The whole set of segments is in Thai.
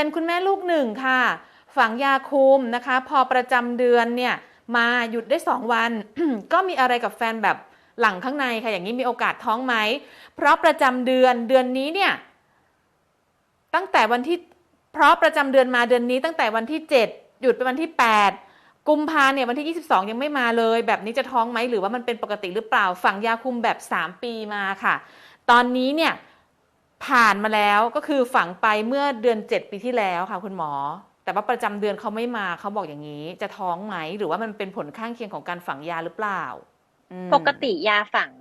เป็นคุณแม่ลูกหนึ่งค่ะ ฝังยาคุมนะคะ พอประจำเดือนเนี่ยมาหยุดได้ 2 วัน ก็มีอะไรกับแฟนแบบหลังข้างในค่ะ อย่างนี้มีโอกาสท้องไหม เพราะประจำเดือนเดือนนี้เนี่ย ตั้งแต่วันที่ เพราะประจำเดือนมาเดือนนี้ตั้งแต่วันที่ 7 หยุดไปวันที่ 8 กุมภาเนี่ยวันที่ 22 ยังไม่มาเลย แบบนี้จะท้องไหมหรือว่ามันเป็นปกติหรือเปล่า ฝังยาคุมแบบ 3 ปีมาค่ะ ตอนนี้เนี่ย ผ่านมาแล้วก็คือฝังไปเมื่อเดือน 7 ปีที่แล้วค่ะคุณหมอ แต่ว่าประจำเดือนเขาไม่มาเขาบอกอย่างนี้ จะท้องไหมหรือว่ามันเป็นผลข้างเคียงของการฝังยาหรือเปล่าอืมปกติยาฝัง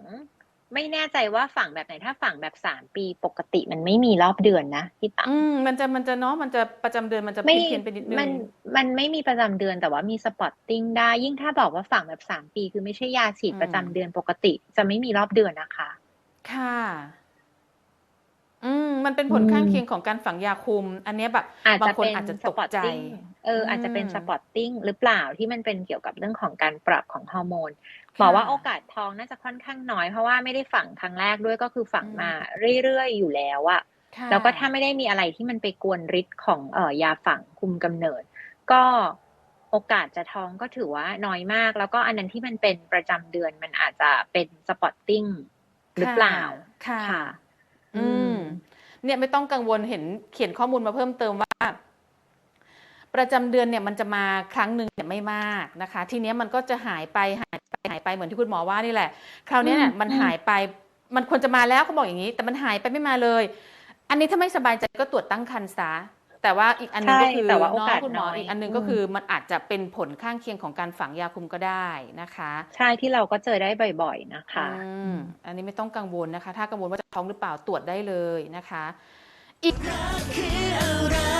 ไม่แน่ใจว่าฝังแบบไหนถ้าฝังแบบสามปี ปกติมันไม่มีรอบเดือนนะพี่ปังอืมมันจะมันจะเนาะมันจะประจำเดือนมันจะไม่เพี้ยนๆไปนิดนึงมันมันไม่มีประจำเดือนแต่ว่ามีสปอตติ้งได้ยิ่งถ้าบอกว่าฝังแบบสามปี คือไม่ใช่ยาฉีดอืมประจำเดือนปกติ จะไม่มีรอบเดือนนะคะ ค่ะ อืมมันเป็นผลอืมข้างเคียงของการฝังยาคุม อันเนี้ยแบบอาจบางจะคนเป็นอาจจะสตกปอตใจติ้งเออ อาจจะเป็นอืมสปอตติ้งหรือเปล่าที่มันเป็นเกี่ยวกับเรื่องของการปรับของฮอร์โมนหมอว่าโอกาสท้องน่าจะค่อนข้างน้อย เพราะว่าไม่ได้ฝังครั้งแรกด้วยก็คือฝังอืมมาเรื่อยๆอยู่แล้วอะค่ะแล้วก็ถ้าไม่ได้มีอะไรที่มันไปกวนฤทธิ์ของเอ่อยาฝังคุมกำเนิด ก็โอกาสจะท้องก็ถือว่าน้อยมาก แล้วก็อันนั้นที่มันเป็นประจำเดือนมันอาจจะเป็นสปอตติ้งหรือเปล่าค่ะค่ะ อืม เนี่ยไม่ต้องกังวลเห็นเขียนข้อมูลมาเพิ่มเติมว่า ประจำเดือนเนี่ยมันจะมาครั้งหนึ่งเนี่ยไม่มากนะคะ ทีเนี้ยมันก็จะหายไปหายไปหายไปเหมือนที่คุณหมอว่านี่แหละ คราวเนี้ยเนี่ยมมันหายไปมันควรจะมาแล้วเขาบอกอย่างนี้ แต่มันหายไปไม่มาเลย อันนี้ถ้าไม่สบายใจก็ตรวจตั้งครรภ์ซะ แต่ว่าอีกอันหนึงก็คือใช่แต่ว่าโอเนาะกาสคุณหมอน้อยอีกอันหนึงอืมก็คือมันอาจจะเป็นผลข้างเคียงของการฝังยาคุมก็ได้นะคะ ใช่ที่เราก็เจอได้บ่อยๆนะคะอืมอันนี้ไม่ต้องกังวลนะคะ ถ้ากังวลว่าจะท้องหรือเปล่าตรวจได้เลยนะคะคืออะไร